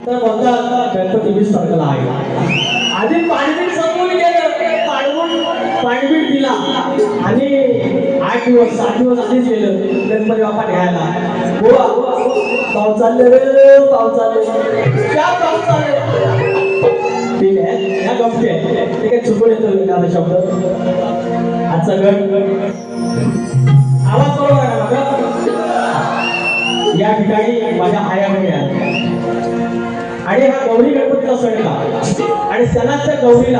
तर बोलतात गणपती वीस तारखेला आहे. आधी पाणबीट संपून गेलं पाणवून पाणबीट दिला. आणि आठ दिवस सात दिवस आधीच गेलं गणपती बाप्पा घ्यायला हो, हो, हो पाऊस चालले रे पाऊस चालले त्या पाऊस चालले ठीक आहे ह्या गमती आहे ते काय चुकून येतो एखादा शब्द. आजचा गण आणि सणाच्या गौरीला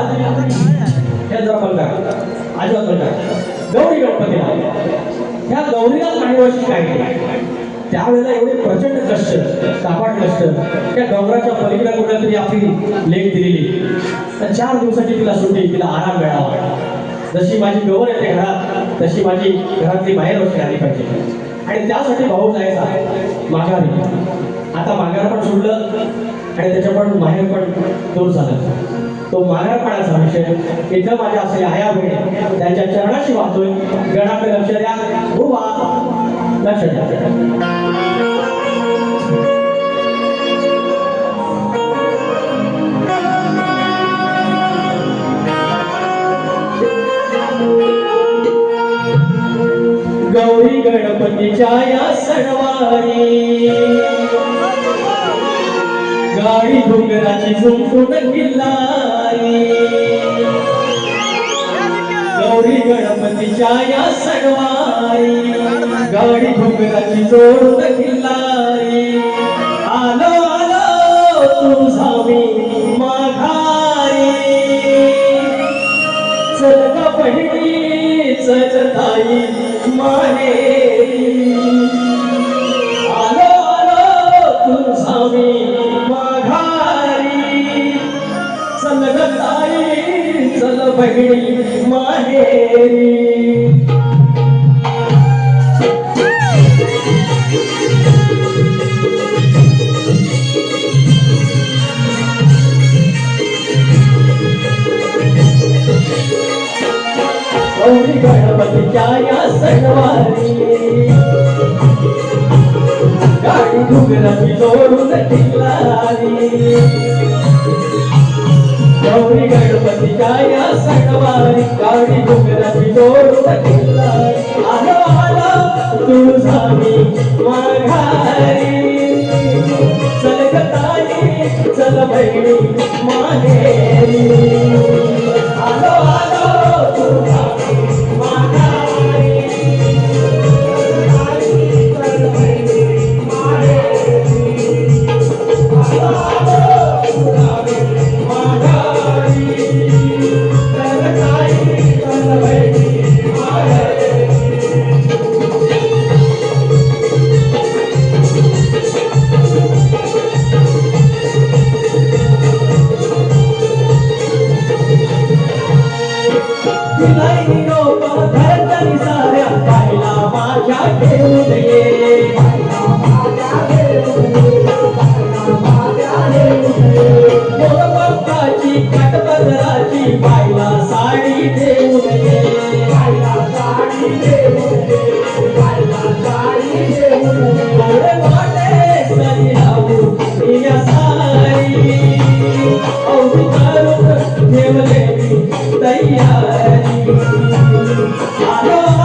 हे जरा बंद करा. अजिबात गौरी गणपतीला ह्या गौरीला पाणीवशी काय त्यावेळेला एवढे प्रचंड कष्ट काबाड कष्ट. त्या डोंगराच्या पलीकडे कुठेतरी आपली लेख दिलेली. तर चार दिवसाची तिला सुट्टी तिला आराम मिळावा. जशी माझी गौर येते घरात तशी माझी घरातली बाहेर वरती आली पाहिजे. आणि त्यासाठी भाऊ जायचा. माघारी. आता माघार पण सोडलं आणि त्याच्या पण माहेर पण दूर झालं. तो माघारपणाचा विषय. इथं माझ्या असलेल्या आया बहिणी त्यांच्या चरणाशी वाहतोय. गणाकडे लक्ष द्या. गणपतीच्या या सणवारी. गाडी डोंगराची झुंकून किल्लारी गौरी गणपतीच्या या सणवारी. गाडी डोंगराची जोडून किल्लारी आलो आलो तुझा मी माघारी चल का पहिली चल माहेरी गौरी गणपतीच्या या सणवारी गाडी डुंगराची जोडून किल्लारी गौरी गणपतीच्या या सणवारी गाडी डुंगराची जोडून किल्लारी आलो आलो तुझा मी माघारी 越来 आलो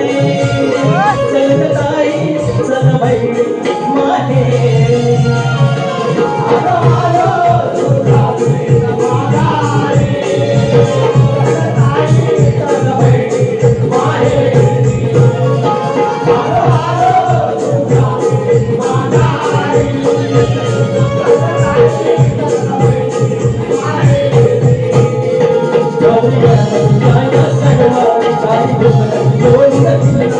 Deus, Deus, to Deus,